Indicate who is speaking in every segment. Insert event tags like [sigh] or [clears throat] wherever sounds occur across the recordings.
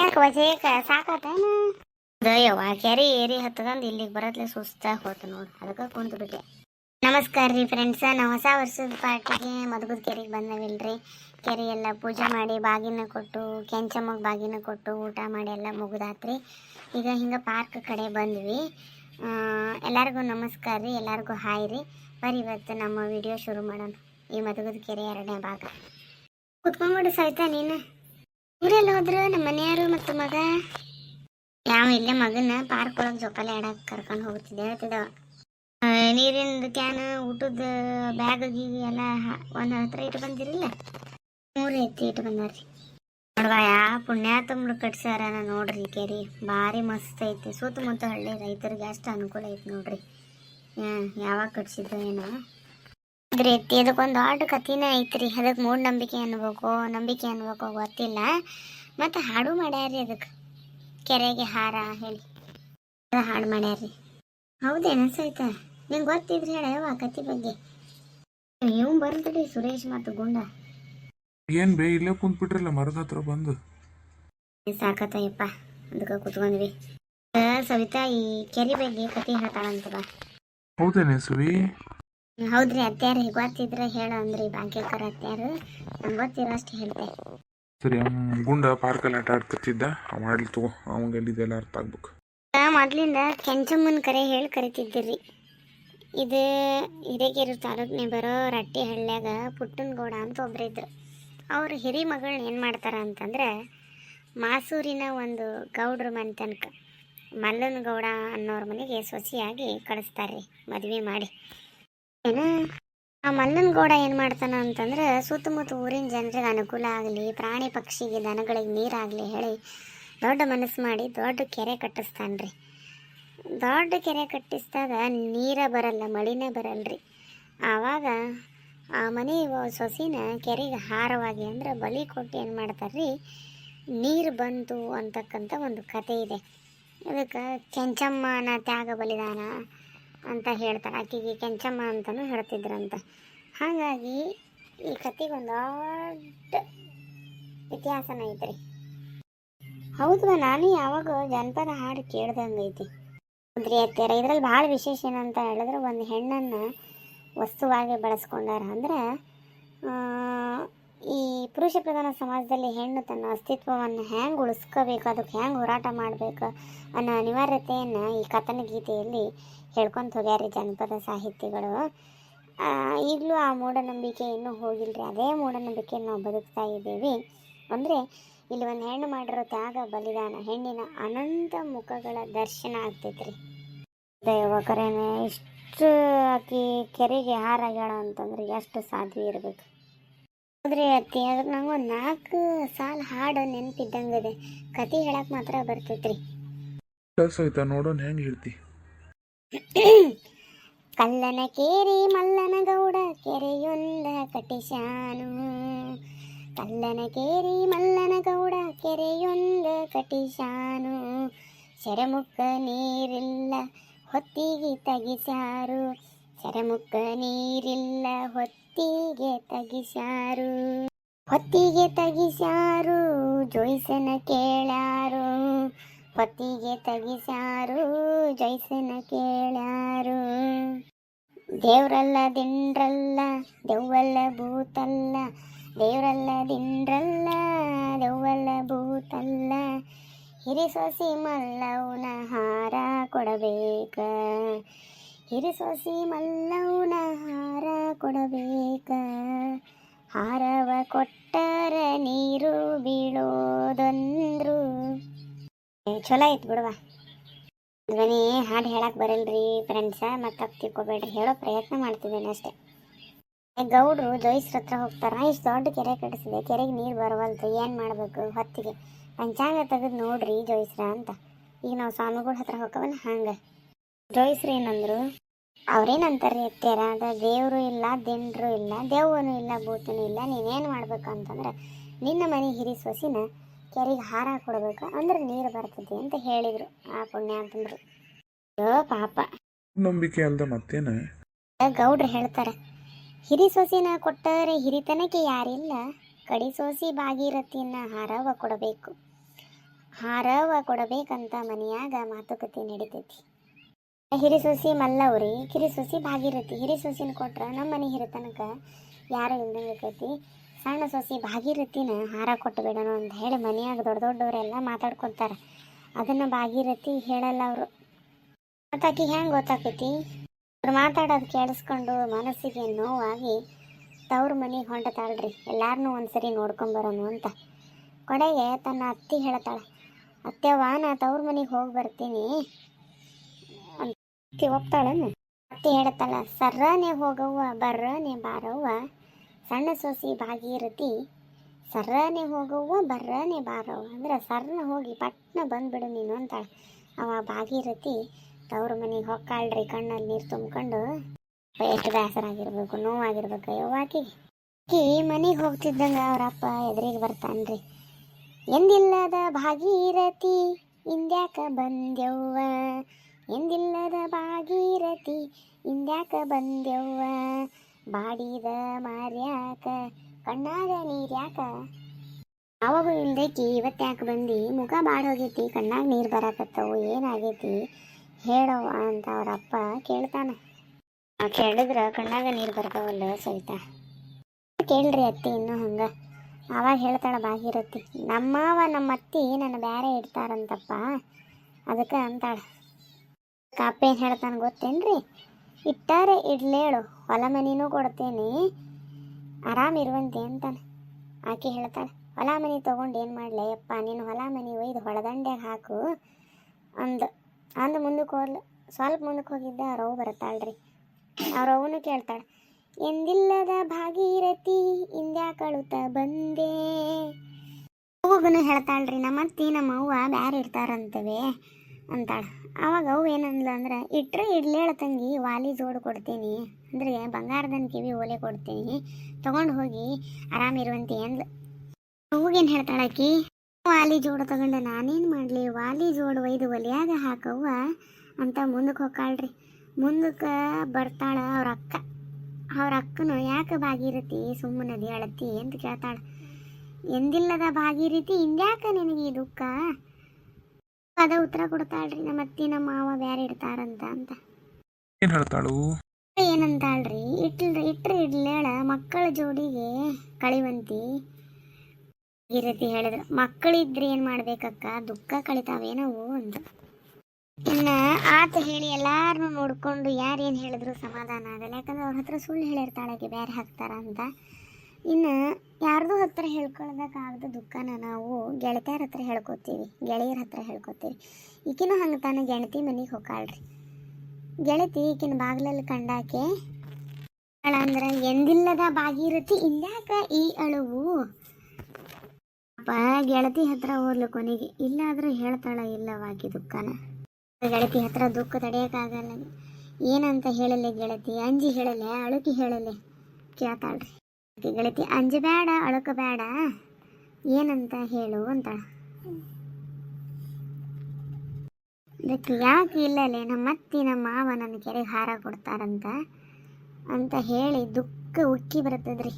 Speaker 1: ಯಾಕೆ ವಜೆ ಕೆರೆ ಏರಿ ಹತ್ತದಂದು ಇಲ್ಲಿಗೆ ಬರತ್ಲೆ ಸುಸ್ತಾಗಿ ಹೋತು ನೋಡಿ, ಅದಕ್ಕೆ ಕುಂತು ಬಿಟ್ಟೆ. ನಮಸ್ಕಾರ ರೀ ಫ್ರೆಂಡ್ಸ ನಾವು ಹೊಸ ವರ್ಷದ ಪಾರ್ಟಿಗೆ ಮದುಗುದ ಕೆರೆಗೆ ಬಂದವಿಲ್ರಿ. ಕೆರೆ ಎಲ್ಲ ಪೂಜೆ ಮಾಡಿ ಬಾಗಿನ ಕೊಟ್ಟು, ಕೆಂಚಮ್ಮಗೆ ಬಾಗಿನ ಕೊಟ್ಟು ಊಟ ಮಾಡಿ ಎಲ್ಲ ಮುಗಿದಾತ್ರಿ. ಈಗ ಹಿಂಗೆ ಪಾರ್ಕ್ ಕಡೆ ಬಂದ್ವಿ. ಎಲ್ಲರಿಗೂ ನಮಸ್ಕಾರ ರೀ, ಎಲ್ಲರಿಗೂ ಹಾಯ್ ರೀ. ಬರೀ ಇವತ್ತು ನಮ್ಮ ವಿಡಿಯೋ ಶುರು ಮಾಡೋಣ. ಈ ಮದುಗುದ ಕೆರೆ ಎರಡನೇ ಭಾಗ. ಕುತ್ಕೊಂಡ್ಬಿಡು ಸಹಿತ ನೀನು. ಊರೆಲ್ಲ ಹೋದ್ರು? ನಮ್ಮ ಮನೆಯವರು ಮತ್ತು ಮಗ? ಯಾವ ಇಲ್ಲೇ ಮಗನ ಪಾರ್ಕ್ ಒಳಗೆ ಜೋಕಾಲಿ ಆಡಕ್ಕೆ ಕರ್ಕೊಂಡು ಹೋಗ್ತಿದ್ದೆ, ಹೇಳ್ತಿದ್ದವ. ನೀರಿನ ಕ್ಯಾನ್ ಊಟದ ಬ್ಯಾಗ್ ಗೀಗ್ ಎಲ್ಲ ಒಂದು ಹತ್ರ ಇಟ್ಟು ಬಂದಿರಲಿಲ್ಲ? ಮೂರು ಎತ್ತಿ ಇಟ್ಟು ಬಂದಾರ್ರಿ ನೋಡುವ, ಯಾ ಪುಣ್ಯಾತಮ್ರು ಕಟ್ಸ್ಯಾರ ನೋಡ್ರಿ ಕೇರಿ. ಭಾರಿ ಮಸ್ತ್ ಐತಿ. ಸುತ್ತಮುತ್ತ ಹಳ್ಳಿ ರೈತರಿಗೆ ಅಷ್ಟು ಅನುಕೂಲ ಐತಿ ನೋಡ್ರಿ. ಯಾವಾಗ ಕಟ್ಸಿದ್ದು ಏನೋ. ಐತಿ ಅದಕ್ಕೊಂದು ದೊಡ್ಡ ಕಥೆನೇ ಐತ್ರಿ. ಅದಕ್ಕೆ ಮೂಢನಂಬಿಕೆ ಅನ್ಬೇಕು ನಂಬಿಕೆ ಅನ್ಬೇಕು ಗೊತ್ತಿಲ್ಲ. ಮತ್ತು ಹಾಡು ಮಾಡ್ಯಾರಿ ಅದಕ್ಕೆ. ಕೆರೆಗೆ ಹಾರ ಹೇಳಿ. ಹಾಡು ಮಾಡ್ಯಾರಿ ಹೌದೇನ ಸಹಿತ ನಿಂಗೆ ಗೊತ್ತಿದ್ರಿ ಹೇಳ ಕತೆ ಬಗ್ಗೆ? ನೀವು ಬರ್ತೀರಿ ಸುರೇಶ್ ಮತ್ತು ಗುಂಡ.
Speaker 2: ಏನ್ ಬೇ ಇಲ್ಲೇ ಕುಂತ್ಬಿಟ್ರಲ್ಲ ಮರದ ಹತ್ರ ಬಂದು.
Speaker 1: ಸಾಕತ್ತಯ್ಯಪ್ಪ ಅದಕ್ಕೆ ಕುತ್ಕೊಂಡ್ವಿ. ಸವಿತಾ ಈ ಕೆರೆ ಬಗ್ಗೆ ಕತಿ ಹೇಳ್ತಾಳಂತ
Speaker 2: ಹೌದೇನೆ ಸುವಿ?
Speaker 1: ಹೌದ್ರಿ ಅತ್ಯಾರ ಗೊತ್ತಿದ್ರೆ ಹೇಳ ಅಂದ್ರಿ ಬಾಂಕೇಕರ್ ಅತ್ಯಾರು. ನಂಗೆ ಗೊತ್ತಿರೋ ಅಷ್ಟು ಹೇಳ್ತೆ.
Speaker 2: ಸರಿ ಗುಂಡ ಗುಂಡ ಪಾರ್ಕಲ್ಲಿ ಆಟ ಆಡ್ತಿದ್ದ ಅವ ಆಡ್ಲಿ ತಗೋ ಅವಂಗೆ ಎಲ್ಲಿದೆಲ್ಲ ಅರ್ಥ ಆಗ್ಬೇಕು.
Speaker 1: ಮೊದ್ಲಿಂದ ಕೆಂಚಮ್ಮನ ಕರೆ ಹೇಳಿ ಕರಿತಿದ್ದಿರಿ. ಇದು ಹಿರೇಕೆರೆ ತಾಲೂಕ್ನೇ ಬರೋ ರಟ್ಟಿ ಹಳ್ಳ್ಯಾಗ ಪುಟ್ಟನ ಗೌಡ ಅಂತ ಒಬ್ರಿದ್ರು ಅವ್ರ ಹಿರಿ ಮಗಳನ್ನ ಏನು ಮಾಡ್ತಾರ ಅಂತಂದ್ರೆ ಮಾಸೂರಿನ ಒಂದು ಗೌಡ್ರ ಮನೆತನಕ ಮಲ್ಲನ್ ಗೌಡ ಅನ್ನೋರ ಮನೆಗೆ ಸೊಸಿಯಾಗಿ ಕಳಿಸ್ತಾರೆ ರೀ ಮದುವೆ ಮಾಡಿ. ಏನ ಆ ಮಲ್ಲನಗೌಡ ಏನು ಮಾಡ್ತಾನ ಅಂತಂದ್ರೆ ಸುತ್ತಮುತ್ತ ಊರಿನ ಜನರಿಗೆ ಅನುಕೂಲ ಆಗಲಿ, ಪ್ರಾಣಿ ಪಕ್ಷಿಗೆ ದನಗಳಿಗೆ ನೀರಾಗಲಿ ಹೇಳಿ ದೊಡ್ಡ ಮನಸ್ಸು ಮಾಡಿ ದೊಡ್ಡ ಕೆರೆ ಕಟ್ಟಿಸ್ತಾನ್ರಿ. ದೊಡ್ಡ ಕೆರೆ ಕಟ್ಟಿಸಿದಾಗ ನೀರ ಬರಲ್ಲ, ಮಳಿನೇ ಬರಲ್ರಿ. ಆವಾಗ ಆ ಮನೆ ಸೊಸಿನ ಕೆರೆಗೆ ಹಾರವಾಗಿ ಅಂದ್ರೆ ಬಲಿ ಕೊಟ್ಟು ಏನು ಮಾಡ್ತಾರ್ರಿ, ನೀರು ಬಂತು ಅಂತಕ್ಕಂಥ ಒಂದು ಕತೆ ಇದೆ. ಅದಕ್ಕೆ ಕೆಂಚಮ್ಮನ ತ್ಯಾಗ ಬಲಿದಾನ ಅಂತ ಹೇಳ್ತಾರೆ. ಆಕೆಗೆ ಕೆಂಚಮ್ಮ ಅಂತಲೂ ಹೇಳ್ತಿದ್ರಂತೆ. ಹಾಗಾಗಿ ಈ ಕತೆಗೆ ಒಂದು ದೊಡ್ಡ ಇತಿಹಾಸನ ಐತ್ರಿ. ಹೌದು ನಾನು ಯಾವಾಗ ಜನಪದ ಹಾಡು ಕೇಳ್ದಂಗೈತಿ ಹೌದ್ರಿ ಅತ್ಯಾರ ಇದ್ರಲ್ಲಿ ಭಾಳ ವಿಶೇಷ ಏನಂತ ಹೇಳಿದ್ರೆ ಒಂದು ಹೆಣ್ಣನ್ನು ವಸ್ತುವಾಗಿ ಬಳಸ್ಕೊಂಡಾರ. ಅಂದ್ರೆ ಈ ಪುರುಷ ಪ್ರಧಾನ ಸಮಾಜದಲ್ಲಿ ಹೆಣ್ಣು ತನ್ನ ಅಸ್ತಿತ್ವವನ್ನು ಹೆಂಗೆ ಉಳಿಸ್ಕೋಬೇಕು, ಅದಕ್ಕೆ ಹೆಂಗೆ ಹೋರಾಟ ಮಾಡಬೇಕು ಅನ್ನೋ ಅನಿವಾರ್ಯತೆಯನ್ನು ಈ ಕಥನ ಗೀತೆಯಲ್ಲಿ ಹೇಳ್ಕೊಂತ ಹೋಗ್ಯಾರ ಜನಪದ ಸಾಹಿತಿಗಳು ಈಗಲೂ ಆ ಮೂಢನಂಬಿಕೆ ಇನ್ನೂ ಹೋಗಿಲ್ರಿ. ಅದೇ ಮೂಢನಂಬಿಕೆ ನಾವು ಬದುಕ್ತಾ ಇದ್ದೀವಿ. ಅಂದರೆ ಇಲ್ಲಿ ಒಂದು ಹೆಣ್ಣು ಮಾಡಿರೋ ತ್ಯಾಗ, ಬಲಿದಾನ, ಹೆಣ್ಣಿನ ಅನಂತ ಮುಖಗಳ ದರ್ಶನ ಆಗ್ತೈತ್ರಿ. ದೈವಕರೇನೆ ಇಷ್ಟು ಆಕಿ ಕೆರೆಗೆ ಹಾರಾಗ್ಯಾಳ ಅಂತಂದ್ರೆ ಎಷ್ಟು ಸಾಧ್ವಿ ಇರ್ಬೇಕು. ಹೌದ್ರಿ ಅತ್ತಿ ಅದಕ್ಕೆ ನಂಗೆ ಒಂದು ನಾಲ್ಕು ಸಾಲ ಹಾಡು ನೆನಪಿದ್ದಂಗದೆ ಕತೆ ಹೇಳಕ್ ಮಾತ್ರ ಬರ್ತೈತ್ರಿ.
Speaker 2: ಸಹಿತ ನೋಡೋಣ ಹೆಂಗೆ ಹೇಳ್ತಿ. [clears throat]
Speaker 1: ಕಲ್ಲನ ಕೇರಿ ಮಲ್ಲನ ಗೌಡ ಕೆರೆಯೊಂದ ಕಟಿಶಾನು ಕಲ್ಲನ ಕೇರಿ ಮಲ್ಲನ ಗೌಡ ಕೆರೆಯೊಂದ ಕಟಿಶಾನು ಶರಮುಖ ನೀರಿಲ್ಲ ಹೊತ್ತಿಗೆ ತಗಿಸಾರು ಸೆರೆಮುಕ್ಕ ನೀರಿಲ್ಲ, ಹೊತ್ತಿಗೆ ತಗಿಸಾರು ಹೊತ್ತಿಗೆ ತಗಿಸಾರು ಜೋಯ್ಸನ ಕೇಳಾರು ಹೊತ್ತಿಗೆ ತಗಿಸಾರು ಜೈಸನ ಕೇಳಾರು ದೇವ್ರಲ್ಲ ದಿಂಡ್ರಲ್ಲ, ದೆವ್ವಲ್ಲ ಭೂತಲ್ಲ. ದೇವ್ರಲ್ಲ ದಿಂಡ್ರಲ್ಲ, ದೆವ್ವಲ್ಲ ಭೂತಲ್ಲ. ಹಿರಿಸೊಸಿ ಮಲ್ಲವನ ಹಾರ ಕೊಡಬೇಕ. ಹಿರಿಸೊಸಿ ಮಲ್ಲವನ ಹಾರ ಕೊಡಬೇಕ? ಹಾರವ ಕೊಟ್ಟರ ನೀರು ಬೀಳೋದಂದ್ರು. ಚಲೋ ಐತ್ ಬಿಡುವ ಧ್ವನಿ ಹಾಡು ಹೇಳಕ್ ಬರಲ್ರಿ ಫ್ರೆಂಡ್ಸ ಮತ್ತೆ ತಿಳ್ಕೊಬೇಡ್ರಿ. ಹೇಳೋ ಪ್ರಯತ್ನ ಮಾಡ್ತಿದ್ದೇನೆ ಅಷ್ಟೇ. ಗೌಡ್ರು ಜೋಯಿಸ್ರ ಹತ್ರ ಹೋಗ್ತಾರ. ಇಷ್ಟು ದೊಡ್ಡ ಕೆರೆ ಕಟ್ಟಿಸಿದೆ. ಕೆರೆಗೆ ನೀರು ಬರವಲ್ತು. ಏನು ಮಾಡಬೇಕು ಹೊತ್ತಿಗೆ? ಪಂಚಾಂಗ ತೆಗೆದು ನೋಡ್ರಿ ಜೋಯಿಸ್ರ ಅಂತ. ಈಗ ನಾವು ಸ್ವಾಮಿಗಳ ಹತ್ರ ಹೋಗವಲ್ಲ, ಹಂಗೆ. ಜೋಯಿಸ್ರ ಏನಂದ್ರು ಅವ್ರೇನಂತಾರೆ ಎತ್ತೇರ ಅದ ದೇವರು ಇಲ್ಲ ದಿಂಡ್ರು ಇಲ್ಲ ದೇವನು ಇಲ್ಲ ಭೂತನು ಇಲ್ಲ ನೀನೇನು ಮಾಡ್ಬೇಕು ಅಂತಂದ್ರೆ ನಿನ್ನ ಮನೆ ಹಿರಿ ಸೊಸಿನ ಕೆರೆಗೆ ಹಾರ ಕೊಡಬೇಕು ಅಂದ್ರೆ ನೀರು ಬರ್ತದೆ ಅಂತ ಹೇಳಿದರು ಆ ಪುಣ್ಯ ಅಂತಂದ್ರು ಅಯ್ಯೋ ಪಾಪ.
Speaker 2: ನಂಬಿಕೆ ಅಲ್ದ ಮತ್ತೇನ?
Speaker 1: ಗೌಡ್ರು ಹೇಳ್ತಾರೆ ಹಿರಿ ಸೊಸಿನ ಕೊಟ್ಟರೆ ಹಿರಿತನಕ್ಕೆ ಯಾರಿಲ್ಲ ಕಡಿ ಸೋಸಿ ಭಾಗೀರಥಿಯನ್ನ ಹಾರವ ಕೊಡಬೇಕು. ಹಾರವ ಕೊಡಬೇಕಂತ ಮನೆಯಾಗ ಮಾತುಕತೆ ನಡಿತೈತಿ. ಹಿರಿ ಸೊಸಿ ಮಲ್ಲವ್ರಿ. ಕಿರಿ ಸೊಸಿ ಭಾಗಿರತಿ. ಹಿರಿ ಸೊಸಿನ ಕೊಟ್ರ ನಮ್ಮ ಮನೆ ಹಿರಿತನಕ ಯಾರು ಇಲ್ದಂಗೆ ಆಕೈತಿ ಸಣ್ಣ ಸೊಸಿ ಭಾಗಿರತಿನ ಹಾರ ಕೊಟ್ಟು ಬಿಡೋಣ ಅಂತ ಹೇಳಿ ಮನೆಯಾಗ ದೊಡ್ಡ ದೊಡ್ಡವರೆಲ್ಲ ಮಾತಾಡ್ಕೊತಾರೆ. ಅದನ್ನು ಭಾಗಿರತಿ ಹೇಳಲ್ಲ ಅವರು. ಮತ್ತಾಕಿ ಹೆಂಗೆ ಗೊತ್ತಾಕೈತಿ? ಅವ್ರು ಮಾತಾಡೋದು ಕೇಳಿಸ್ಕೊಂಡು ಮನಸ್ಸಿಗೆ ನೋವಾಗಿ ತವ್ರ ಮನೆಗೆ ಹೊಂಟತಾಳ್ರಿ ಎಲ್ಲಾರನ್ನೂ ಒಂದ್ಸರಿ ನೋಡ್ಕೊಂಬರೋನು ಅಂತ. ಕೊನೆಗೆ ತನ್ನ ಅತ್ತಿ ಹೇಳ್ತಾಳೆ, ಅತ್ತೆವ್ವ, ನಾ ತವ್ರ ಮನೆಗೆ ಹೋಗಿ ಬರ್ತೀನಿ. ಅತ್ತಿ ಒಪ್ತಾಳೇನು ಅತ್ತಿ ಹೇಳ್ತಾಳ ಸರ್ರನೆ ಹೋಗವ್ವ, ಬರ್ರನೆ ಬಾರವ್ವ, ಸಣ್ಣ ಸೊಸಿ ಭಾಗೀರಥಿ, ಸರ್ರನೆ ಹೋಗವ್ವ, ಬರ್ರನೆ ಬಾರವ್ವ. ಅಂದ್ರೆ ಸರ್ನ ಹೋಗಿ ಪಟ್ನ ಬಂದ್ಬಿಡು ನೀನು ಅಂತಾಳೆ. ಅವ ಭಾಗೀರಥಿ, ತವ್ರ ಮನೆಗೆ ಹೊಕ್ಕಾಳ್ರಿ, ಕಣ್ಣಲ್ಲಿ ನೀರು ತುಂಬ್ಕೊಂಡು ಎಷ್ಟು ಬೇಸರಾಗಿರ್ಬೇಕು ನೋವಾಗಿರ್ಬೇಕು ಅಯ್ಯವ್ವ ಆಕಿಗೆ. ಅಕ್ಕಿ ಮನೆಗೆ ಹೋಗ್ತಿದ್ದಂಗ ಅವರಪ್ಪ ಎದುರಿಗೆ ಬರ್ತಾನ್ರಿ. ಎಂದಿಲ್ಲದ ಭಾಗೀರಥಿ, ಇಂದ್ಯಾಕ ಬಂದೆವ್ವ ಎಂದಿಲ್ಲದ ಭಾಗೀರಥಿ, ಇಂದ್ಯಾಕ ಬಂದೆವ್ವ ಬಾಡಿದ ಮಾರ್ಯಾಕ, ಕಣ್ಣಾಗ ನೀರ್ಯಾಕ? ಅವಾಗೂ ಇಲ್ದೈತಿ ಇವತ್ತ್ಯಾಕೆ ಬಂದು? ಮುಖ ಬಾಡೋಗೈತಿ, ಕಣ್ಣಾಗ ನೀರು ಬರಾಕತ್ತವು, ಏನಾಗೈತಿ? ಹೇಳವ್ವ ಅಂತ ಅವ್ರ ಅಪ್ಪ ಕೇಳ್ತಾನೆ ಕೇಳಿದ್ರ ಕಣ್ಣಾಗ ನೀರು ಬರ್ತಾವಲ್ಲ ಸವಿತಾ? ಕೇಳ್ರಿ ಅತ್ತಿ ಇನ್ನೂ ಹಂಗೆ. ಅವಾಗ ಹೇಳ್ತಾಳ ಭಾಗಿರತ್ತಿ ನಮ್ಮವ ನಮ್ಮ ಅತ್ತಿ ನನ್ನ ಬ್ಯಾರೆ ಇಡ್ತಾರಂತಪ್ಪ, ಅದಕ್ಕೆ ಅಂತಾಳ. ಕಾಪೇನು ಹೇಳ್ತಾನೆ ಗೊತ್ತೇನ್ರಿ? ಇಟ್ಟಾರೆ ಇಡ್ಲೇಳು, ಹೊಲ ಮನಿನೂ ಕೊಡ್ತೇನೆ. ಆರಾಮಿರುವಂತೆ ಅಂತಾನೆ. ಆಕೆ ಹೇಳ್ತಾಳೆ, ಹೊಲ ಮನಿ ತೊಗೊಂಡು ಏನು ಮಾಡಲಿ? ಯಪ್ಪ, ನೀನು ಹೊಲ ಮನಿ ಒಯ್ದು ಹೊಳದಂಡ್ಯಾಗ ಹಾಕು. ಅಂದು ಅಂದು ಮುಂದಕ್ಕೆ ಹೋದ್ಲು. ಸ್ವಲ್ಪ ಮುಂದಕ್ಕೆ ಹೋಗಿದ್ದ ರವು ಬರ್ತಾಳ್ರಿ ಅವ್ರವನು ಕೇಳ್ತಾಳೆ, ಎಂದಿಲ್ಲದ ಭಾಗೀರಥಿ, ಇಂದ್ಯಾಕಳುತ ಬಂದೆ. ಅವಾಗನು ಹೇಳ್ತಾಳ್ರಿ ನಮ್ಮ ಅವ್ವ ಬ್ಯಾರೆ ಇರ್ತಾರಂತವೆ. ಅಂತಾಳ. ಅವಾಗ ಅವು ಏನಂದ್ಲು ಅಂದ್ರೆ, ಇಟ್ರೆ ಇಡ್ಲೇಳ ತಂಗಿ, ವಾಲಿ ಜೋಡು ಕೊಡ್ತೀನಿ, ಅಂದ್ರೆ ಬಂಗಾರದನ್ ಕಿವಿ ಓಲೆ ಕೊಡ್ತೀನಿ, ತಗೊಂಡು ಹೋಗಿ ಆರಾಮಿರುವಂತೆ ಅಂದ್ಲು. ಅವಾಗೇನು ಹೇಳ್ತಾಳಕಿ ವಾಲಿ ಜೋಡು ತಗೊಂಡು ನಾನೇನು ಮಾಡಲಿ? ವಾಲಿ ಜೋಡು ಒಯ್ದು ಒಲಿಯಾಗ ಹಾಕವ್ವ ಅಂತ ಮುಂದಕ್ಕೆ ಹೋಗ್ಕಾಳ್ರಿ. ಮುಂದಕ್ಕೆ ಬರ್ತಾಳ ಅವ್ರ ಅಕ್ಕ. ಅವ್ರ ಅಕ್ಕನು ಯಾಕೆ ಬಾಗಿರುತ್ತಿ ಸುಮ್ಮನದಿ ಅಳತಿ ಅಂತ ಕೇಳ್ತಾಳ. ಎಂದಿಲ್ಲದ ಭಾಗೀರಥಿ? ಹಿಂದ್ಯಾಕ ನಿನಗೆ ಈ ದುಃಖ? ಅದ ಉತ್ತರ ಕೊಡ್ತಾಳ್ರಿ ನಮ್ಮ ಅತ್ತಿ ನಮ್ಮ ಮಾವ ಬ್ಯಾರೆ ಇಡ್ತಾರಂತ ಅಂತ.
Speaker 2: ಏನ್ ಹೇಳ್ತಾಳು?
Speaker 1: ಏನಂತಾಳ್ರಿ ಇಟ್ಲ್ರಿ ಇಟ್ರಿ ಇಡ್ಲೇಳ ಮಕ್ಕಳ ಜೋಡಿಗೆ ಕಳಿವಂತಿ. ಈ ರೀತಿ ಹೇಳಿದ್ರು. ಮಕ್ಕಳಿದ್ರೆ ಏನ್ ಮಾಡ್ಬೇಕಕ್ಕ? ದುಃಖ ಕಳಿತಾವೇನವು ಅಂತ ಇನ್ನ ಆತ ಹೇಳಿ ಎಲ್ಲಾರನ್ನೂ ನೋಡ್ಕೊಂಡು ಯಾರು ಏನು ಹೇಳಿದ್ರು ಸಮಾಧಾನ ಆಗಲ್ಲ. ಯಾಕಂದ್ರೆ ಅವ್ರ ಹತ್ರ ಸುಳ್ಳು ಹೇಳಿರ್ತಾಳಕ್ಕೆ ಬೇರೆ ಹಾಕ್ತಾರ ಅಂತ. ಇನ್ನು ಯಾರ್ದು ಹತ್ರ ಹೇಳ್ಕೊಳ್ಬೇಕಾಗದ ದುಃಖನ ನಾವು ಗೆಳತಿಯರ ಹತ್ರ ಹೇಳ್ಕೊತೀವಿ, ಗೆಳೆಯರ ಹತ್ರ ಹೇಳ್ಕೊತೀವಿ. ಈಕಿನೂ ಹಂಗೆ ತಾನು ಗೆಳತಿ ಮನೆಗೆ ಹೋಗಾಳ್ರಿ. ಗೆಳತಿ ಈಕಿನ ಬಾಗಿಲಲ್ಲಿ ಕಂಡಾಕೆ ಅಂದ್ರೆ ಎಂದಿಲ್ಲದ ಬಾಗಿರುತ್ತೆ ಇಲ್ಲಾಕ ಈ ಅಳುವು? ಅಪ್ಪ, ಗೆಳತಿ ಹತ್ರ ಹೋದ್ಲು ಕೊನೆಗೆ, ಇಲ್ಲಾದ್ರೂ ಹೇಳ್ತಾಳ ಇಲ್ಲವಾಗಿ ದುಃಖನ. ಗೆಳತಿ ಹತ್ರ ದುಃಖ ತಡೆಯೋಕ್ಕಾಗಲ್ಲ ಏನಂತ ಹೇಳಲೆ ಗೆಳತಿ? ಅಂಜಿ ಹೇಳಲೆ, ಅಳುಕಿ ಹೇಳಲೆ? ಕೇಳ್ತಾಳ್ರಿ. ಗೆಳತಿ ಅಂಜಬೇಡ ಅಳುಕಬೇಡ ಏನಂತ ಹೇಳು ಅಂತ. ಅದಕ್ಕೆ ಯಾಕೆ ಇಲ್ಲಲೇ ನಮ್ಮ ಅತ್ತಿ ನಮ್ಮ ಮಾವ ನನ್ನ ಕೆರೆಗೆ ಹಾರ ಕೊಡ್ತಾರಂತ? ಅಂತ ಹೇಳಿ ದುಃಖ ಉಕ್ಕಿ ಬರ್ತದ್ರಿ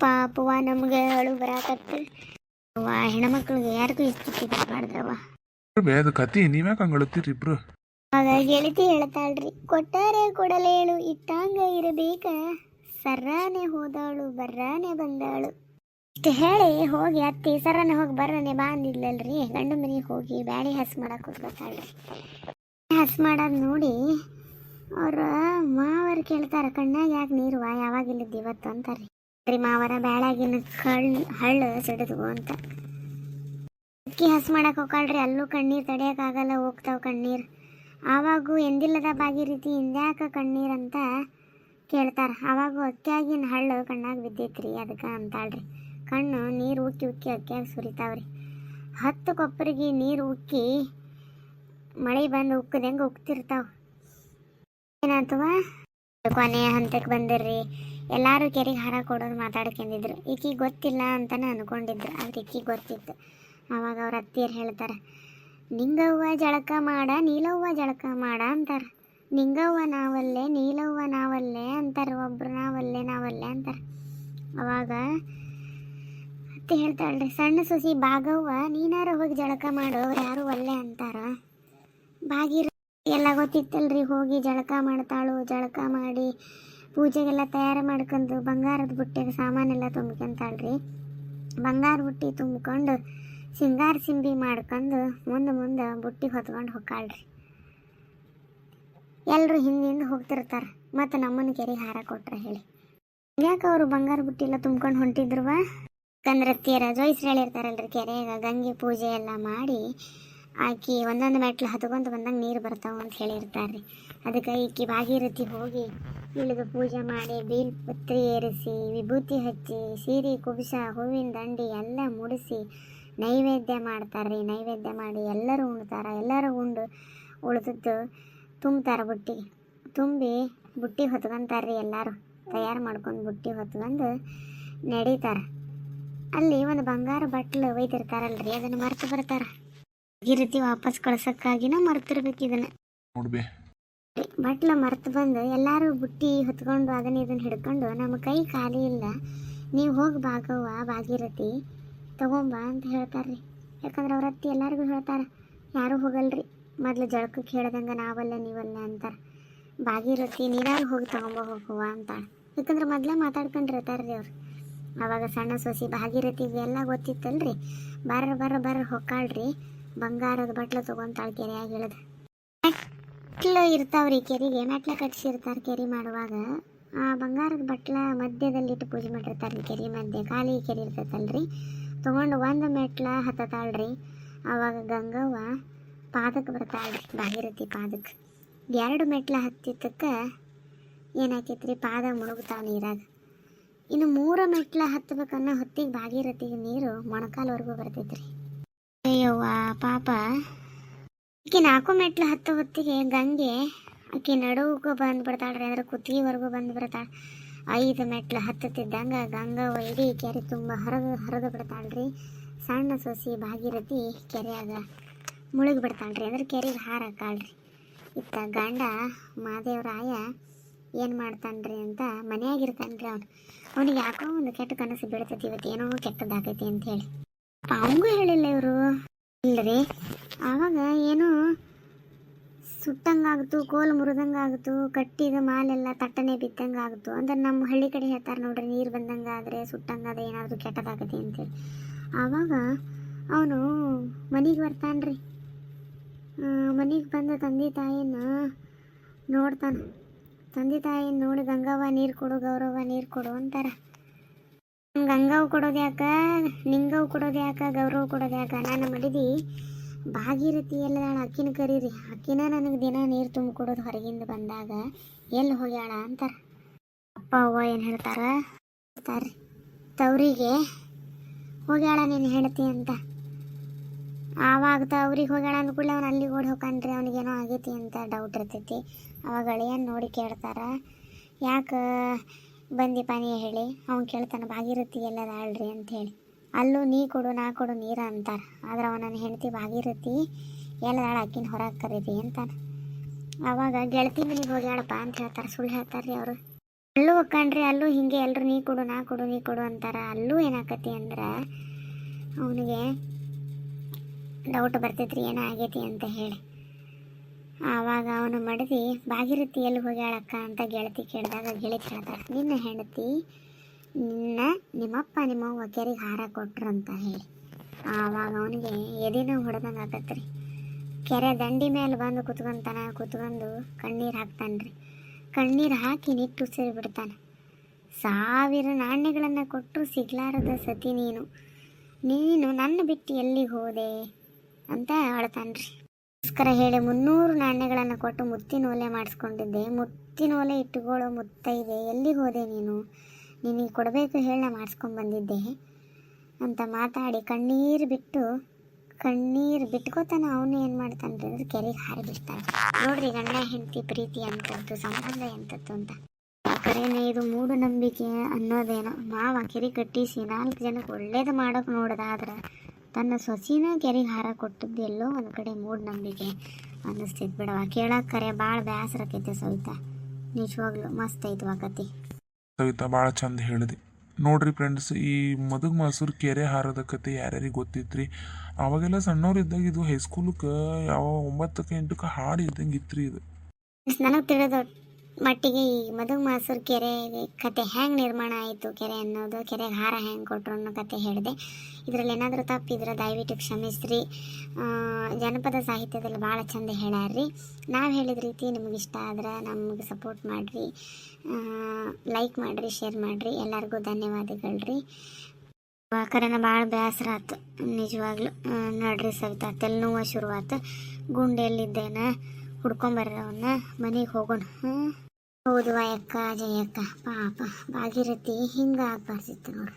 Speaker 1: ಪಾಪವ ನಮ್ಗೆ ಅಳು ಬರಾಕತ್ತ. ಅವ್ವ ಹೆಣ್ಮಕ್ಳಿಗೆ ಯಾರಿಗೂ ಇಷ್ಟು
Speaker 2: ಬರಬಾರ್ದವ ಅದು ಕತಿ ನೀವ್ಯಾಕೆ ಇಬ್ರು.
Speaker 1: ಆಗ ಗೆಳತಿ ಹೇಳ್ತಾಳ್ರಿ ಕೊಟ್ಟಾರೆ ಕೊಡಲೇಳು ಇತ್ತಾಂಗ ಇರಬೇಕ. ಸರ್ರಾನೆ ಹೋದಾಳು ಬರ್ರಾನೆ ಬಂದಾಳು. ಇಷ್ಟು ಹೇಳಿ ಹೋಗಿ ಅತ್ತಿ ಸರ್ರಾನೆ ಹೋಗಿ ಬರ್ರಾನೆ ಬಾ ಅಂದಿದ್ಲಲ್ರಿ ಗಂಡು ಮನೆಗೆ ಹೋಗಿ ಬ್ಯಾಳಿ ಹಸ್ ಮಾಡಕ್ಕೆ ಹೋಗ್ಬೇಕಾಳ್ರಿ ಹಸ್ ಮಾಡೋದು ನೋಡಿ ಅವ್ರ ಮಾವರು ಕೇಳ್ತಾರ, ಕಣ್ಣಾಗ ಯಾಕೆ ನೀರು ಯಾವಾಗ ಇಲ್ಲಿದ್ದ ಇವತ್ತು? ಅಂತಾರೆ. ರೀ ಮಾವರ ಬ್ಯಾಳಾಗಿನ ಕಳ್, ಹಳ್ಳು ಸಿಡಿದ್ವು ಅಂತ. ಅಕ್ಕಿ ಹಸ್ ಮಾಡಕ್ಕೆ ಹೋಗಾಳ್ರಿ ಅಲ್ಲೂ ಕಣ್ಣೀರು ತಡೆಯೋಕ್ಕಾಗಲ್ಲ ಹೋಗ್ತಾವ ಕಣ್ಣೀರು. ಆವಾಗೂ ಎಂದಿಲ್ಲದ ಬಾಗಿ ರೀತಿ ಇಂದ್ಯಾಕ ಕಣ್ಣೀರಂತ ಕೇಳ್ತಾರ. ಅವಾಗ ಅಕ್ಕಿಯಾಗಿನ ಹಳ್ಳು ಕಣ್ಣಾಗ ಬಿದ್ದೈತ್ರಿ ಅದಕ್ಕೆ ಅಂತಾಳ್ರಿ. ಕಣ್ಣು ನೀರು ಉಕ್ಕಿ ಉಕ್ಕಿ ಅಕ್ಕಿಯಾಗಿ ಸುರಿತಾವ್ರಿ. ಹತ್ತು ಕೊಪ್ಪರಿಗೆ ನೀರು ಉಕ್ಕಿ ಮಳೆ ಬಂದು ಉಕ್ಕದಂಗೆ ಉಕ್ತಿರ್ತಾವ. ಏನಾಯ್ತವ ಕೊನೆ ಹಂತಕ್ಕೆ ಬಂದಿರ್ರಿ ಎಲ್ಲರೂ ಕೆರೆಗೆ ಹಾರ ಕೊಡೋದು ಮಾತಾಡ್ಕೊಂಡಿದ್ರು ಈಕಿಗೆ ಗೊತ್ತಿಲ್ಲ ಅಂತಾನೆ ಅನ್ಕೊಂಡಿದ್ರು. ಆದ್ರೆ ಈಕಿಗೆ ಗೊತ್ತಿತ್ತು. ಅವಾಗ ಅವ್ರ ಅತ್ತಿಯರು ಹೇಳ್ತಾರೆ, ನಿಂಗವ್ವ ಜಳಕ ಮಾಡ, ನೀಲವ್ವ ಜಳಕ ಮಾಡ ಅಂತಾರ. ನಿಂಗವ್ವ ನಾವಲ್ಲೇ, ನೀಲವ್ವ ನಾವಲ್ಲೇ ಅಂತಾರೆ, ಒಬ್ರು ನಾವಲ್ಲೇ ನಾವಲ್ಲೇ ಅಂತಾರೆ. ಅವಾಗ ಅತ್ತೆ ಹೇಳ್ತಾಳ್ರಿ, ಸಣ್ಣ ಸೊಸಿ ಭಾಗವ್ವ ನೀನಾರ ಹೋಗಿ ಜಳಕ ಮಾಡು, ಅವ್ರು ಯಾರು ಒಲ್ಲೆ ಅಂತಾರ. ಬಾಗಿರ ಎಲ್ಲ ಗೊತ್ತಿತ್ತಲ್ರಿ, ಹೋಗಿ ಜಳಕ ಮಾಡ್ತಾಳು, ಜಳಕ ಮಾಡಿ ಪೂಜೆಗೆಲ್ಲ ತಯಾರು ಮಾಡ್ಕೊಂಡು ಬಂಗಾರದ ಬುಟ್ಟಿಗೆ ಸಾಮಾನೆಲ್ಲ ತುಂಬ್ಕೊಂತಾಳ್ರಿ. ಬಂಗಾರ ಬುಟ್ಟಿ ತುಂಬ್ಕೊಂಡು ಸಿಂಗಾರ ಸಿಂಬಿ ಮಾಡ್ಕೊಂಡು ಮುಂದೆ ಮುಂದೆ ಬುಟ್ಟಿ ಹೊತ್ಕೊಂಡು ಹೊಕ್ಕಾಳ್ರಿ. ಎಲ್ಲರೂ ಹಿಂದಿಂದ ಹೋಗ್ತಿರ್ತಾರೆ. ಮತ್ತು ನಮ್ಮನ್ನ ಕೆರೆ ಹಾರ ಕೊಟ್ರೆ ಹೇಳಿ. ಯಾಕೆ ಅವರು ಬಂಗಾರ ಬುಟ್ಟಿ ಎಲ್ಲ ತುಂಬ್ಕೊಂಡು ಹೊಂಟಿದ್ರುವ? ಯಾಕಂದ್ರೆ ತೀರ ಜೋಯಿಸ್ರು ಹೇಳಿರ್ತಾರಲ್ರಿ ಕೆರೆಯಾಗ ಗಂಗೆ ಪೂಜೆ ಎಲ್ಲ ಮಾಡಿ ಆಕಿ ಒಂದೊಂದು ಮೆಟ್ಲು ಹತ್ಕೊಂತ ಬಂದಂಗೆ ನೀರು ಬರ್ತಾವ ಅಂತ ಹೇಳಿರ್ತಾರೆ ಅದಕ್ಕೆ ಈಕಿ ಭಾಗೀರಥಿ ಹೋಗಿ ಇಳಿದು ಪೂಜೆ ಮಾಡಿ ಬೀಲ್ ಪತ್ರಿ ಏರಿಸಿ, ವಿಭೂತಿ ಹಚ್ಚಿ, ಸೀರೆ, ಕುಬಿಸ, ಹೂವಿನ ದಂಡಿ ಎಲ್ಲ ಮುಡಿಸಿ ನೈವೇದ್ಯ ಮಾಡ್ತಾರೆ ನೈವೇದ್ಯ ಮಾಡಿ ಎಲ್ಲರೂ ಉಣ್ತಾರೆ. ಎಲ್ಲರೂ ಉಂಡು ಉಳಿದದ್ದು ತುಂಬ್ತಾರೆ ಬುಟ್ಟಿ. ತುಂಬಿ ಬುಟ್ಟಿ ಹೊತ್ಕೊಂತಾರೆ ರೀ ಎಲ್ಲರೂ. ತಯಾರು ಮಾಡ್ಕೊಂಡು ಬುಟ್ಟಿ ಹೊತ್ಕೊಂಡು ನಡೀತಾರೆ. ಅಲ್ಲಿ ಒಂದು ಬಂಗಾರ ಬಟ್ಲು ಒಯ್ದಿರ್ತಾರಲ್ರಿ ಅದನ್ನು ಮರೆತು ಬರ್ತಾರೆ. ಈ ರೀತಿ ವಾಪಸ್ ಕಳ್ಸೋಕ್ಕಾಗಿನ ಮರ್ತಿರ್ಬೇಕು ಇದನ್ನು. ಬಟ್ಲು ಮರೆತು ಬಂದು ಎಲ್ಲರೂ ಬುಟ್ಟಿ ಹೊತ್ಕೊಂಡು ಅದನ್ನ ಇದನ್ನ ಹಿಡ್ಕೊಂಡು ನಮ್ಮ ಕೈ ಖಾಲಿ ಇಲ್ಲ ನೀವು ಹೋಗಿ ಭಾಗವ್ವ ಭಾಗೀರಥಿ ತಗೊಂಬ ಅಂತ ಹೇಳ್ತಾರ್ರಿ. ಯಾಕಂದ್ರೆ ಅವ್ರ ಅತ್ತಿ ಎಲ್ಲರಿಗೂ ಹೇಳ್ತಾರೆ ಯಾರೂ ಹೋಗಲ್ರಿ. ಮೊದ್ಲು ಜಳಕಕ್ಕೆ ಹೇಳ್ದಂಗೆ ನಾವಲ್ಲ ನೀವಲ್ಲ ಅಂತಾರೆ. ಭಾಗೀರಥಿ ನೀರಾಗ ಹೋಗಿ ತೊಗೊಂಬ ಹೋಗುವ ಅಂತ. ಯಾಕಂದ್ರೆ ಮೊದಲೇ ಮಾತಾಡ್ಕೊಂಡಿರ್ತಾರ್ರಿ ಅವ್ರು. ಅವಾಗ ಸಣ್ಣ ಸೊಸಿ ಭಾಗೀರಥಿಗೆ ಎಲ್ಲ ಗೊತ್ತಿತ್ತಲ್ರಿ. ಬರ್ರ ಬರ್ರ ಬರ್ರ ಹೊಕ್ಕಾಳ್ರಿ. ಬಂಗಾರದ ಬಟ್ಲು ತೊಗೊಂತಾಳೆ ಕೆರೆಯಾಗಿ ಹೇಳಿದ ಮೆಟ್ಲು ಇರ್ತಾವ್ರಿ ಕೆರೆಗೆ. ಮೆಟ್ಲು ಕಟ್ಸಿರ್ತಾರೆ ಕೆರೆ ಮಾಡುವಾಗ. ಆ ಬಂಗಾರದ ಬಟ್ಲ ಮಧ್ಯದಲ್ಲಿಟ್ಟು ಪೂಜೆ ಮಾಡಿರ್ತಾರೆ ಕೆರೆ ಮಧ್ಯೆ. ಖಾಲಿ ಕೆರೆ ಇರ್ತೈತಲ್ರಿ. ತೊಗೊಂಡು ಒಂದು ಮೆಟ್ಲ ಹತ್ತತಾಳ್ರಿ. ಅವಾಗ ಗಂಗವ್ವ ಪಾದಕ್ಕೆ ಬರ್ತಾಳ್ರಿ ಭಾಗೀರಥಿ ಪಾದಕ್ಕೆ. ಎರಡು ಮೆಟ್ಲ ಹತ್ತಿದ್ದಕ್ಕೆ ಏನಾಕೈತ್ರಿ? ಪಾದ ಮುಳುಗ್ತಾವ ನೀರಾಗ. ಇನ್ನು ಮೂರು ಮೆಟ್ಲು ಹತ್ತಬೇಕನ್ನೋ ಹೊತ್ತಿಗೆ ಭಾಗೀರಥಿಗೆ ನೀರು ಮೊಣಕಾಲ್ವರೆಗೂ ಬರ್ತೈತ್ರಿ. ಅಯ್ಯವ್ವ, ಪಾಪ. ಆಕಿ ನಾಲ್ಕು ಮೆಟ್ಲು ಹತ್ತು ಹೊತ್ತಿಗೆ ಗಂಗೆ, ಆಕೆ ನಡುವಿಗೂ ಬಂದು ಬಿಡ್ತಾಳ್ರಿ, ಅಂದ್ರೆ ಕುತ್ತಿಗೆವರೆಗೂ ಬಂದು ಬಿಡ್ತಾಳೆ. ಐದು ಮೆಟ್ಲು ಹತ್ತುತ್ತಿದ್ದಂಗೆ ಗಂಗಾ ಇಡೀ ಕೆರೆ ತುಂಬ ಹರಿದು ಹರಿದು ಬಿಡ್ತಾಳ್ರಿ. ಸಣ್ಣ ಸೊಸಿ ಭಾಗೀರಥಿ ಕೆರೆಯಾಗ. ಮುಳುಗಿ ಬಿಡ್ತಾಳ್ರಿ ಅಂದ್ರೆ ಕೆರೆಗೆ ಹಾರ ಹಾಕಾಳ್ರಿ. ಇತ್ತ ಗಂಡ ಮಾದೇವರಾಯ ಏನು ಮಾಡ್ತಾನ್ರಿ ಅಂತ ಮನೆಯಾಗಿರ್ತಾನ್ರಿ ಅವನು. ಅವನಿಗೆ ಯಾಕೋ ಒಂದು ಕೆಟ್ಟ ಕನಸು ಬೀಳ್ತೈತಿ ಇವತ್ತು ಏನೋ ಕೆಟ್ಟದಾಗೈತಿ ಅಂತ ಹೇಳಿ. ಅವಂಗೂ ಹೇಳಿಲ್ಲ ಇವರು. ಇಲ್ರಿ, ಆವಾಗ ಏನೋ ಸುಟ್ಟಂಗಾಗ್ತು, ಕೋಲು ಮುರಿದಂಗಾಗ್ತು, ಕಟ್ಟಿದ ಮಾಲೆಲ್ಲ ತಟ್ಟನೆ ಬಿದ್ದಂಗಾಗ್ತು. ಅಂದ್ರೆ ನಮ್ಮ ಹಳ್ಳಿ ಕಡೆ ಹೇಳ್ತಾರೆ ನೋಡ್ರಿ, ನೀರು ಬಂದಂಗಾದರೆ, ಸುಟ್ಟಂಗಾದ್ರೆ ಏನಾದರೂ ಕೆಟ್ಟದಾಗತ್ತೆ ಅಂತೇಳಿ ಆವಾಗ ಅವನು ಮನೆಗೆ ಬರ್ತಾನ್ರಿ. ಮನೆಗೆ ಬಂದ ತಂದೆ ತಾಯಿನ ನೋಡ್ತಾನೆ. ತಂದೆ ತಾಯಿನ ನೋಡಿ, ಗಂಗವ್ವ ನೀರು ಕೊಡು ಗೌರವ ನೀರು ಕೊಡು ಅಂತಾರೆ. ಗಂಗವ್ ಕೊಡೋದು ಯಾಕ? ನಿಂಗವ್ ಕೊಡೋದು ಯಾಕ? ಗೌರವ ಕೊಡೋದು ಯಾಕ? ನಾನು ಮಡಿದಿ ಭಾಗೀರಥಿ ಎಲ್ಲ ಅಕ್ಕಿನ ಕರೀರಿ. ಅಕ್ಕಿನ ನನಗೆ ದಿನ ನೀರು ತುಂಬ ಕೊಡೋದು ಹೊರಗಿಂದ ಬಂದಾಗ ಎಲ್ಲಿ ಹೋಗ್ಯಾಳ ಅಂತಾರೆ. ಅಪ್ಪ, ಅವ್ವ ಏನು ಹೇಳ್ತಾರ? ತವರಿಗೆ ಹೋಗ್ಯಾಳ ನೀನು ಹೇಳ್ತಿ ಅಂತ. ಆವಾಗ ಅವ್ರಿಗೆ ಹೋಗ್ಯಾಳ ಅಂದ ಕೂಡಲೇ ಅವ್ನು ಅಲ್ಲಿಗೆ ಓಡಿ ಹೋಗ್ಕಂಡ್ರಿ ಅವ್ನಿಗೇನೋ ಆಗೈತಿ ಅಂತ ಡೌಟ್ ಇರ್ತೈತಿ. ಅವಾಗ ಅಳಿಯನ್ ನೋಡಿ ಕೇಳ್ತಾರ, ಯಾಕೆ ಬಂದಿ ಪಾನಿ ಹೇಳಿ? ಅವ್ನು ಕೇಳ್ತಾನೆ, ಭಾಗೀರಥಿ ಎಲ್ಲದ ಆಳ್ರಿ ಅಂತ ಹೇಳಿ. ಅಲ್ಲೂ ನೀ ಕೊಡು, ನಾ ಕೊಡು ನೀರ ಅಂತಾರೆ. ಆದ್ರೆ ಅವನ ಹೆಂಡತಿ ಭಾಗಿರುತ್ತಿ ಎಲ್ಲದಾಳ ಅಕ್ಕಿನ ಹೊರಗೆ ಕರೀತಿ ಅಂತಾನೆ. ಅವಾಗ ಗೆಳತಿ ಮನೆಗೆ ಹೋಗ್ಯಾಳಪ್ಪ ಅಂತ ಹೇಳ್ತಾರೆ, ಸುಳ್ಳು ಹೇಳ್ತಾರೆ ಅವರು. ಅಲ್ಲೂ ಒಕ್ಕಂಡ್ರಿ ಅಲ್ಲೂ ಹಿಂಗೆ ಎಲ್ಲರೂ ನೀ ಕೊಡು, ನಾ ಕೊಡು, ನೀ ಕೊಡು ಅಂತಾರೆ. ಅಲ್ಲೂ ಏನಾಕತಿ ಅಂದ್ರೆ, ಅವನಿಗೆ ಡೌಟ್ ಬರ್ತೈತ್ರಿ, ಏನೋ ಆಗೈತಿ ಅಂತ ಹೇಳಿ. ಆವಾಗ ಅವನು ಮಡದಿ ಬಾಗಿರುತ್ತಿ ಎಲ್ಲಿ ಹೋಗ್ಯಾಳಕ್ಕ? ಅಂತ ಗೆಳತಿ ಕೇಳಿದಾಗ ಗೆಳತಿ ಹೇಳ್ತಾಳೆ ನಿನ್ನ ಹೆಂಡತಿ ನಿನ್ನ ನಿಮ್ಮಪ್ಪ ನಿಮ್ಮವ್ವ ಕೆರೆಗೆ ಹಾರ ಕೊಟ್ರು ಅಂತ ಹೇಳಿ. ಆವಾಗ ಅವನಿಗೆ, ಎದಿನ ಹೊಡೆದಂಗೆ ಆಗತ್ರಿ. ಕೆರೆ ದಂಡಿ ಮೇಲೆ ಬಂದು ಕುತ್ಕೊಂತಾನ, ಕುತ್ಕೊಂಡು ಕಣ್ಣೀರು ಹಾಕ್ತಾನ್ರಿ. ಕಣ್ಣೀರು ಹಾಕಿ ನಿಟ್ಟು ಉಸಿರು ಬಿಡ್ತಾನೆ. ಸಾವಿರ ನಾಣ್ಯಗಳನ್ನು ಕೊಟ್ಟರು ಸಿಗ್ಲಾರದ ಸತಿ ನೀನು. ನೀನು ನನ್ನ ಬಿಟ್ಟು ಎಲ್ಲಿಗೆ ಹೋದೆ? ಅಂತ ಹೇಳ್ತಾನ್ರಿ ಗೋಸ್ಕರ ಹೇಳಿ, ಮುನ್ನೂರು ನಾಣ್ಯಗಳನ್ನು ಕೊಟ್ಟು ಮುತ್ತಿನ ಒಲೆ ಮಾಡಿಸ್ಕೊಂಡಿದ್ದೆ. ಮುತ್ತಿನ ಒಲೆ ಇಟ್ಟುಕೊಳ್ಳೋ ಮುತ್ತೈದೆ, ಎಲ್ಲಿಗೆ ಹೋದೆ ನೀನು? ನಿನಗೆ ಕೊಡಬೇಕು ಹೇಳಿ ಮಾಡಿಸ್ಕೊಂಡು ಬಂದಿದ್ದೆ. ಅಂತ ಮಾತಾಡಿ ಕಣ್ಣೀರು ಬಿಟ್ಟು, ಕಣ್ಣೀರು ಬಿಟ್ಕೋತಾನ ಅವನು ಏನು ಮಾಡ್ತಾನೆ ಅಂದ್ರೆ ಕೆರೆಗೆ ಹಾರಿ ಬಿಡ್ತಾನೆ ನೋಡ್ರಿ ಗಂಡ, ಹೆಂಡತಿ ಪ್ರೀತಿ ಅಂತದ್ದು ಸಂಬಂಧ ಎಂಥದ್ದು ಅಂತ. ಕರೇನೆ ಇದು ಮೂಢನಂಬಿಕೆ ಅನ್ನೋದೇನೋ. ಮಾವ ಕೆರೆ ಕಟ್ಟಿಸಿ ನಾಲ್ಕು ಜನಕ್ಕೆ ಒಳ್ಳೇದು ಮಾಡೋಕೆ ನೋಡ್ದಾದ್ರೆ ತನ್ನ ಸೊಸಿನ ಕೆರೆಗೆ ಹಾರ ಕೊಟ್ಟದ್ದು ಎಲ್ಲೋ ಒಂದು ಕಡೆ ಮೂಢನಂಬಿಕೆ ಅನ್ನಿಸ್ತೈತೆ ಬಿಡವ ಕೇಳಕ್ಕೆ ಕರೆ ಭಾಳ ಬೇಸರ ಆಕೈತೆ ಸವಿತಾ. ನಿಜವಾಗ್ಲು ಮಸ್ತ್ ಐತೆ ಕತಿ
Speaker 2: ಸವಿತಾ ಭಾಳ ಚಂದ ಹೇಳಿದೆ. ನೋಡ್ರಿ ಫ್ರೆಂಡ್ಸ್ ಈ ಮದುಗ ಮೈಸೂರು ಕೆರೆ ಹಾರದ ಕತೆ ಯಾರ್ಯಾರಿಗೆ ಗೊತ್ತಿತ್ರಿ? ಅವಾಗೆಲ್ಲ ಸಣ್ಣವ್ರು ಇದ್ದಾಗ ಇದು ಹೈಸ್ಕೂಲಕ್ಕೆ ಯಾವ ಒಂಬತ್ತಕ್ಕೆ ಎಂಟಕ್ಕೆ ಹಾಡು ಇದ್ದಂಗೆ ಇತ್ರಿ ಇದು.
Speaker 1: ನನಗೆ ತಿಳಿದ ಮಟ್ಟಿಗೆ ಈ ಮಧು ಮಾಸೂರ್ ಕೆರೆ ಕತೆ ಹೆಂಗೆ ನಿರ್ಮಾಣ ಆಯಿತು, ಕೆರೆ ಅನ್ನೋದು, ಕೆರೆಗೆ ಹಾರ ಹೆಂಗೆ ಕೊಟ್ಟರು ಅನ್ನೋ ಕತೆ ಹೇಳಿದೆ. ಇದರಲ್ಲಿ ಏನಾದರೂ ತಪ್ಪಿದ್ರೆ ದಯವಿಟ್ಟು ಕ್ಷಮಿಸ್ರಿ. ಜನಪದ ಸಾಹಿತ್ಯದಲ್ಲಿ ಭಾಳ ಚಂದ ಹೇಳ್ಯಾರ್ರಿ. ನಾವು ಹೇಳಿದ ರೀತಿ ನಿಮ್ಗೆ ಇಷ್ಟ ಆದ್ರೆ ನಮಗೆ ಸಪೋರ್ಟ್ ಮಾಡಿರಿ. ಲೈಕ್ ಮಾಡಿರಿ ಶೇರ್ ಮಾಡಿರಿ. ಎಲ್ಲರಿಗೂ ಧನ್ಯವಾದಗಳು ರೀ ಕರೆನ ಭಾಳ ಬೇಸರ ಆತು ನಿಜವಾಗ್ಲೂ ನಡ್ರಿ ಸವಿತಾ, ತೆಲ್ನೋವ ಶುರುವಾತು. ಗುಂಡೆಲ್ಲಿದ್ದೇನ ಹುಡ್ಕೊಂಬರ್ರಿ ಮನೆಗೆ ಹೋಗೋಣ. ಹೌದು ಅಕ್ಕ ಜಯಕ್ಕ ಪಾಪ ಭಾಗೀರಥಿ ಹಿಂಗೆ ಆಗ್ಬಾರ್ದಿತ್ತು ನೋಡು.